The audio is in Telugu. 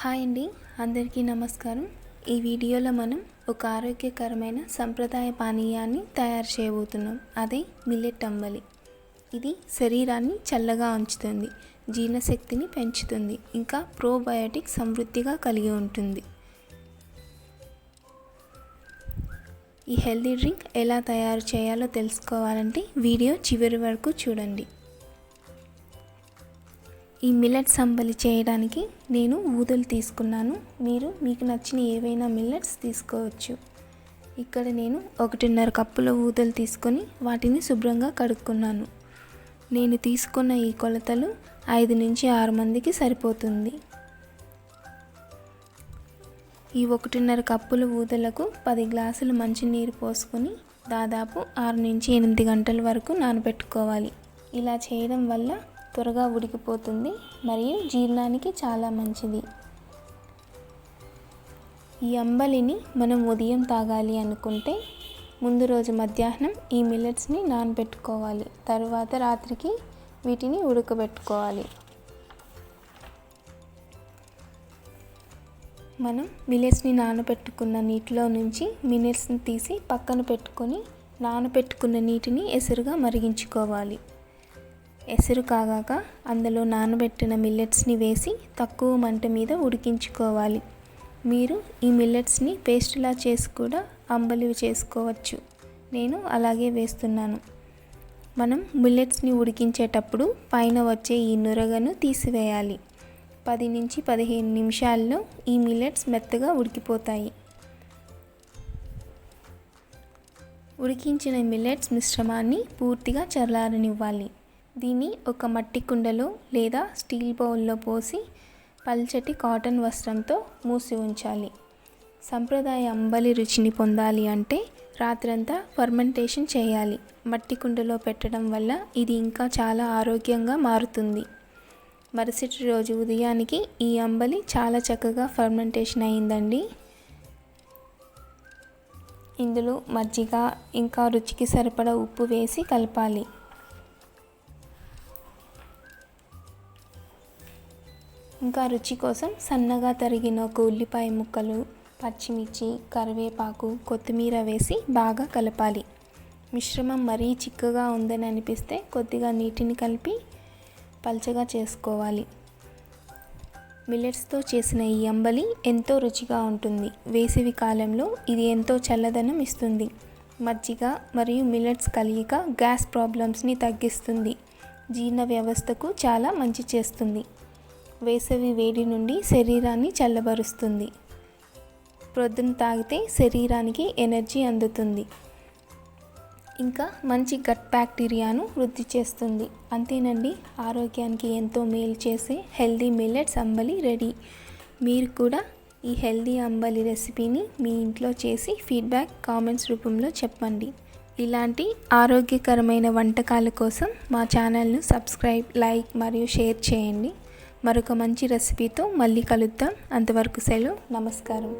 హాయ్ అండి అందరికీ నమస్కారం. ఈ వీడియోలో మనం ఒక ఆరోగ్యకరమైన సంప్రదాయ పానీయాన్ని తయారు చేయబోతున్నాం. అదే మిల్లెట్ అంబలి. ఇది శరీరాన్ని చల్లగా ఉంచుతుంది జీర్ణశక్తిని పెంచుతుంది ఇంకా ప్రోబయోటిక్ సమృద్ధిగా కలిగి ఉంటుంది. ఈ హెల్దీ డ్రింక్ ఎలా తయారు చేయాలో తెలుసుకోవాలంటే వీడియో చివరి వరకు చూడండి. ఈ మిల్లెట్స్ సంబలి చేయడానికి నేను ఊదలు తీసుకున్నాను. మీరు మీకు నచ్చిన ఏవైనా మిల్లెట్స్ తీసుకోవచ్చు. ఇక్కడ నేను ఒకటిన్నర కప్పుల ఊదలు తీసుకొని వాటిని శుభ్రంగా కడుక్కున్నాను. నేను తీసుకున్న ఈ కొలతలు ఐదు నుంచి ఆరు మందికి సరిపోతుంది. ఈ ఒకటిన్నర కప్పుల ఊదలకు పది గ్లాసులు మంచినీరు పోసుకొని దాదాపు ఆరు నుంచి ఎనిమిది గంటల వరకు నానబెట్టుకోవాలి. ఇలా చేయడం వల్ల త్వరగా ఉడికిపోతుంది మరియు జీర్ణానికి చాలా మంచిది. ఈ అంబలిని మనం ఉదయం తాగాలి అనుకుంటే ముందు రోజు మధ్యాహ్నం ఈ మిల్లెట్స్ని నానబెట్టుకోవాలి. తర్వాత రాత్రికి వీటిని ఉడకబెట్టుకోవాలి. మనం మిల్లెట్స్ని నానబెట్టుకున్న నీటిలో నుంచి మిల్లెట్స్ని తీసి పక్కన పెట్టుకొని నానబెట్టుకున్న నీటిని ఎసురుగా మరిగించుకోవాలి. ఎసురు కాగాక అందులో నానబెట్టిన మిల్లెట్స్ని వేసి తక్కువ మంట మీద ఉడికించుకోవాలి. మీరు ఈ మిల్లెట్స్ని పేస్ట్లా చేసి కూడా అంబలి చేసుకోవచ్చు. నేను అలాగే వేస్తున్నాను. మనం మిల్లెట్స్ని ఉడికించేటప్పుడు పైన వచ్చే ఈ నురగను తీసివేయాలి. పది నుంచి పదిహేను నిమిషాల్లో ఈ మిల్లెట్స్ మెత్తగా ఉడికిపోతాయి. ఉడికించిన మిల్లెట్స్ మిశ్రమాన్ని పూర్తిగా చల్లారనివ్వాలి. దీన్ని ఒక మట్టి కుండలో లేదా స్టీల్ బౌల్లో పోసి పల్చటి కాటన్ వస్త్రంతో మూసి ఉంచాలి. సంప్రదాయ అంబలి రుచిని పొందాలి అంటే రాత్రంతా ఫర్మెంటేషన్ చేయాలి. మట్టి కుండలో పెట్టడం వల్ల ఇది ఇంకా చాలా ఆరోగ్యంగా మారుతుంది. మరుసటి రోజు ఉదయానికి ఈ అంబలి చాలా చక్కగా ఫర్మెంటేషన్ అయిందండి. ఇందులో మజ్జిగ ఇంకా రుచికి సరిపడా ఉప్పు వేసి కలపాలి. ఇంకా రుచి కోసం సన్నగా తరిగిన ఒక ఉల్లిపాయ ముక్కలు పచ్చిమిర్చి కరివేపాకు కొత్తిమీర వేసి బాగా కలపాలి. మిశ్రమం మరీ చిక్కగా ఉందని అనిపిస్తే కొద్దిగా నీటిని కలిపి పల్చగా చేసుకోవాలి. మిల్లెట్స్తో చేసిన ఈ అంబలి ఎంతో రుచిగా ఉంటుంది. వేసవి కాలంలో ఇది ఎంతో చల్లదనం ఇస్తుంది. మజ్జిగ మరియు మిల్లెట్స్ కలియక గ్యాస్ ప్రాబ్లమ్స్ని తగ్గిస్తుంది. జీర్ణ వ్యవస్థకు చాలా మంచి చేస్తుంది. వేసవి వేడి నుండి శరీరాన్ని చల్లబరుస్తుంది. ప్రొద్దున తాగితే శరీరానికి ఎనర్జీ అందుతుంది. ఇంకా మంచి గట్ బ్యాక్టీరియాను వృద్ధి చేస్తుంది. అంతేనండి ఆరోగ్యానికి ఎంతో మేలు చేసే హెల్దీ మిల్లెట్స్ అంబలి రెడీ. మీరు కూడా ఈ హెల్దీ అంబలి రెసిపీని మీ ఇంట్లో చేసి ఫీడ్బ్యాక్ కామెంట్స్ రూపంలో చెప్పండి. ఇలాంటి ఆరోగ్యకరమైన వంటకాల కోసం మా ఛానల్ను సబ్స్క్రైబ్ లైక్ మరియు షేర్ చేయండి. మరొక మంచి రెసిపీతో మళ్ళీ కలుద్దాం. అంతవరకు సెలవు. నమస్కారం.